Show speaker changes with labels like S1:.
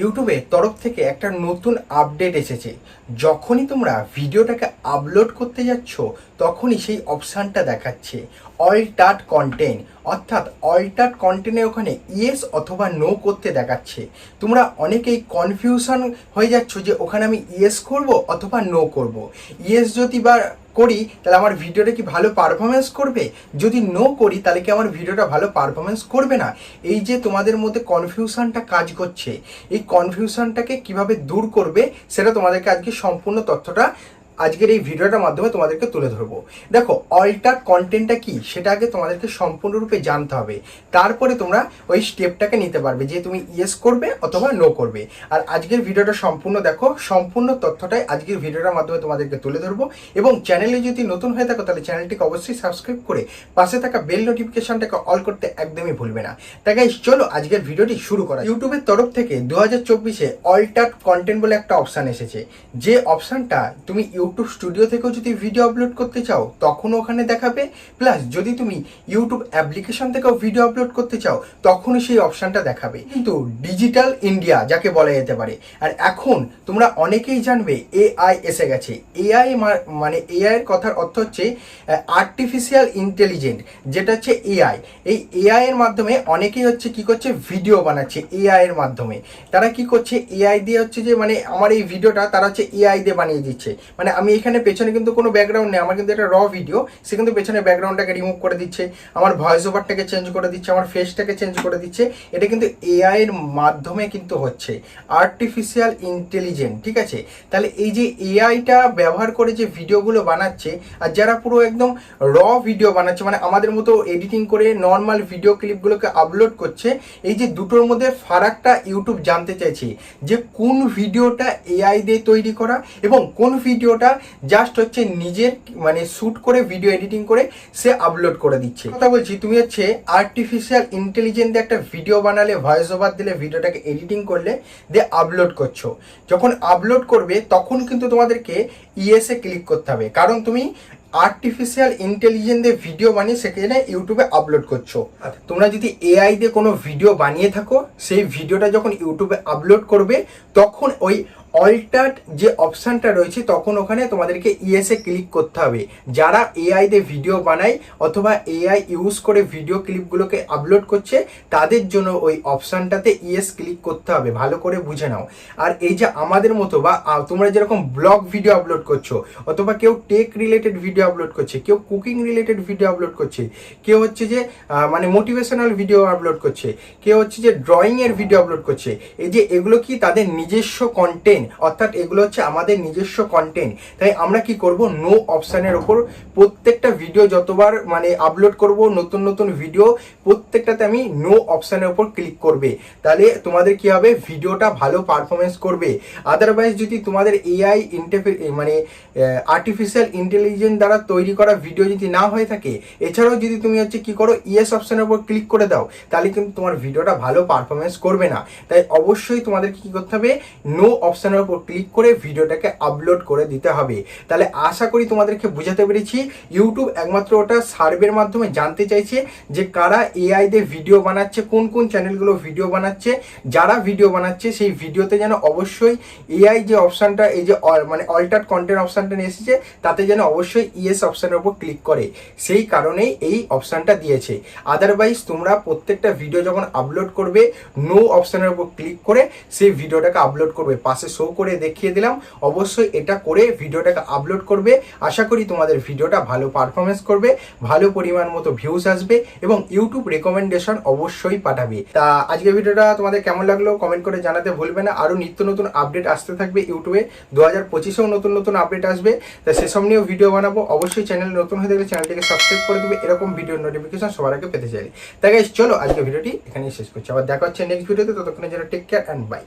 S1: ইউটিউবে তরফ থেকে একটা নতুন আপডেট এসেছে। যখনই তোমরা ভিডিওটাকে আপলোড করতে যাচ্ছ, তখনই সেই অপশানটা দেখাচ্ছে অল্টার্ট কন্টেন্ট। অর্থাৎ অল্টার্ট কন্টেন্টের ওখানে ইয়েস অথবা নো করতে দেখাচ্ছে। তোমরা অনেকেই কনফিউশন হয়ে যাচ্ছ যে ওখানে আমি ইয়েস করব অথবা নো করব। ইয়েস যদি বা করি, তাহলে আমার ভিডিওটা কি ভালো পারফরমেন্স করবে? যদি নো করি, তাহলে কি আমার ভিডিওটা ভালো পারফরমেন্স করবে না? এই যে তোমাদের মধ্যে কনফিউশনটা কাজ করছে, এই কনফিউশনটাকে কীভাবে দূর করবে সেটা তোমাদেরকে আজকে সম্পূর্ণ তথ্যটা আজকের এই ভিডিওটার মাধ্যমে তোমাদেরকে তুলে ধরবো। দেখো অল্টার কন্টেন্টটা কি? সেটা আগে তোমাদেরকে সম্পূর্ণরূপে জানতে হবে। তারপরে তোমরা ওই স্টেপটাকে নিতে পারবে যে তুমি ইয়েস করবে অথবা নো করবে। আর আজকের ভিডিওটা সম্পূর্ণ দেখো, সম্পূর্ণ তথ্যটাই আজকের ভিডিওটার মাধ্যমে তোমাদেরকে তুলে ধরবো। এবং চ্যানেলে যদি নতুন হয়ে থাকো, তাহলে চ্যানেলটিকে অবশ্যই সাবস্ক্রাইব করে পাশে থাকা বেল নোটিফিকেশনটাকে অল করতে একদমই ভুলবে না। তাই চলো আজকের ভিডিওটি শুরু করা ইউটিউবের তরফ থেকে দু হাজার চব্বিশে অল্টার্ট কন্টেন্ট বলে একটা অপশান এসেছে। যে অপশানটা তুমি ইউটিউব স্টুডিও থেকেও যদি ভিডিও আপলোড করতে চাও তখন ওখানে দেখাবে। প্লাস যদি তুমি ইউটিউব অ্যাপ্লিকেশন থেকেও ভিডিও আপলোড করতে চাও, তখনও সেই অপশানটা দেখাবে। কিন্তু ডিজিটাল ইন্ডিয়া যাকে বলা যেতে পারে। আর এখন তোমরা অনেকেই জানবে এআই এসে গেছে। এআই মানে এআই এর কথার অর্থ হচ্ছে আর্টিফিশিয়াল ইন্টেলিজেন্ট যেটা হচ্ছে এআই এই এআই এর মাধ্যমে অনেকেই হচ্ছে কি করছে ভিডিও বানাচ্ছে এআই এর মাধ্যমে। তারা কি করছে এআই দিয়ে হচ্ছে যে মানে আমার এই ভিডিওটা তারা হচ্ছে এআই দিয়ে বানিয়ে দিচ্ছে। মানে আমি এখানে পেছনে কিন্তু কোনো ব্যাকগ্রাউন্ড নেই, আমার কিন্তু একটা র ভিডিও সে কিন্তু পেছনে ব্যাকগ্রাউন্ডটাকে রিমুভ করে দিচ্ছে, আমার ভয়েস ওভারটাকে চেঞ্জ করে দিচ্ছে, আমার ফেসটাকে চেঞ্জ করে দিচ্ছে, এটা কিন্তু এআই এর মাধ্যমে কিন্তু হচ্ছে আর্টিফিশিয়াল ইন্টেলিজেন্ট ঠিক আছে? তাহলে এই যে এআইটা ব্যবহার করে যে ভিডিওগুলো বানাচ্ছে, আর যারা পুরো একদম র ভিডিও বানাচ্ছে মানে আমাদের মতো এডিটিং করে নর্মাল ভিডিও ক্লিপগুলোকে আপলোড করছে, এই যে দুটোর মধ্যে ফারাকটা ইউটিউব জানতে চাইছে, যে কোন ভিডিওটা এআই দিয়ে তৈরি করা এবং কোন ভিডিওটা জাস্ট হচ্ছে নিজের মানে শ্যুট করে ভিডিও এডিটিং করে সে আপলোড করে দিচ্ছে। কথা বলছি, তুমি হচ্ছে আর্টিফিশিয়াল ইন্টেলিজেন্ট দিয়ে একটা ভিডিও বানালে ভয়েস ওভার দিলে ভিডিওটাকে এডিটিং করলে, দিয়ে আপলোড করছ। যখন আপলোড করবে, তখন কিন্তু তোমাদেরকে ইএসএ ক্লিক করতে হবে। কারণ তুমি আর্টিফিশিয়াল ইন্টেলিজেন্স দিয়ে ভিডিও বানিয়ে সেখানে ইউটিউবে আপলোড করছ। তোমরা যদি এআই দিয়ে কোনো ভিডিও বানিয়ে থাকো, সেই ভিডিওটা যখন ইউটিউবে আপলোড করবে, তখন ওই অল্টার্ট যে অপশানটা রয়েছে, তখন ওখানে তোমাদেরকে ইএসএ ক্লিক করতে হবে। যারা এআই দিয়ে ভিডিও বানায় অথবা এআই ইউজ করে ভিডিও ক্লিপগুলোকে আপলোড করছে, তাদের জন্য ওই অপশানটাতে ইএস ক্লিক করতে হবে। ভালো করে বুঝে নাও। আর এই যে আমাদের মতো বা তোমরা যেরকম ব্লগ ভিডিও আপলোড করছ, অথবা কেউ টেক রিলেটেড ভিডিও আপলোড করছে, কেউ কুকিং রিলেটেড ভিডিও আপলোড করছে, কেউ হচ্ছে যে মানে মোটিভেশনাল ভিডিও আপলোড করছে, কেউ হচ্ছে যে ড্রয়িংয়ের ভিডিও আপলোড করছে, এই যে এগুলো কি তাদের নিজস্ব কন্টেন্ট অর্থাৎ এগুলো হচ্ছে আমাদের নিজস্ব কন্টেন্ট তাই আমরা কি করব? নো অপশানের ওপর প্রত্যেকটা ভিডিও যতবার মানে আপলোড করব, নতুন নতুন ভিডিও প্রত্যেকটাতে আমি নো অপশানের ওপর ক্লিক করবে। তাহলে তোমাদের কি হবে? ভিডিওটা ভালো পারফরমেন্স করবে। আদারওয়াইজ যদি তোমাদের এআই ইন্টারফে মানে আর্টিফিশিয়াল ইন্টেলিজেন্স দ্বারা তৈরি করা ভিডিও যদি না হয়ে থাকে, এছাড়াও যদি তুমি হচ্ছে কি করো? ইয়েস অপশানের ওপর ক্লিক করে দাও, তাহলে কিন্তু তোমার ভিডিওটা ভালো পারফরমেন্স করবে না। তাই অবশ্যই তোমাদেরকে কি করতে হবে? নো অপশানের উপর ক্লিক করে ভিডিওটাকে আপলোড করে দিতে হবে। তাহলে আশা করি তোমাদেরকে বুঝাতে পেরেছি। ইউটিউব একমাত্র ওটা সার্ভের মাধ্যমে জানতে চাইছে যে কারা এআই দিয়ে ভিডিও বানাচ্ছে, কোন কোন চ্যানেলগুলো ভিডিও বানাচ্ছে, যারা ভিডিও বানাচ্ছে, সেই ভিডিওতে যেন অবশ্যই এআই যে অপশানটা এই যে মানে অল্টার কন্টেন্ট অপশানটা নিয়ে এসেছে, তাতে যেন অবশ্যই ইএস অপশানের উপর ক্লিক করে। সেই কারণেই এই অপশানটা দিয়েছে। আদারওয়াইজ তোমরা প্রত্যেকটা ভিডিও যখন আপলোড করবে নো অপশানের উপর ক্লিক করে সেই ভিডিওটাকে আপলোড করবে, পাশে শো করে দেখিয়ে দিলাম। অবশ্যই এটা করে ভিডিওটাকে আপলোড করবে। আশা করি তোমাদের ভিডিওটা ভালো পারফরমেন্স করবে, ভালো পরিমাণ মতো ভিউজ আসবে এবং ইউটিউব রেকমেন্ডেশন অবশ্যই পাঠাবে। তা আজকের ভিডিওটা তোমাদের কেমন লাগল কমেন্ট করে জানাতে ভুলবে না। আরও নিত্য নতুন আপডেট আসতে থাকবে ইউটিউবে দু হাজার পঁচিশেও নতুন নতুন আপডেট আসবে। তা সেসব নিয়েও ভিডিও বানাবো। অবশ্যই চ্যানেল নতুন হয়ে থাকলে চ্যানেলটিকে সাবস্ক্রাইব করে দেবে। এরকম ভিডিও নোটিফিকেশন সবার আগে পেতে চাইলে। তাই চলো আজকে ভিডিওটি এখানেই শেষ করছি। আবার দেখা হচ্ছে নেক্সট ভিডিওতে ততক্ষণে যারা টেক কেয়ার অ্যান্ড বাই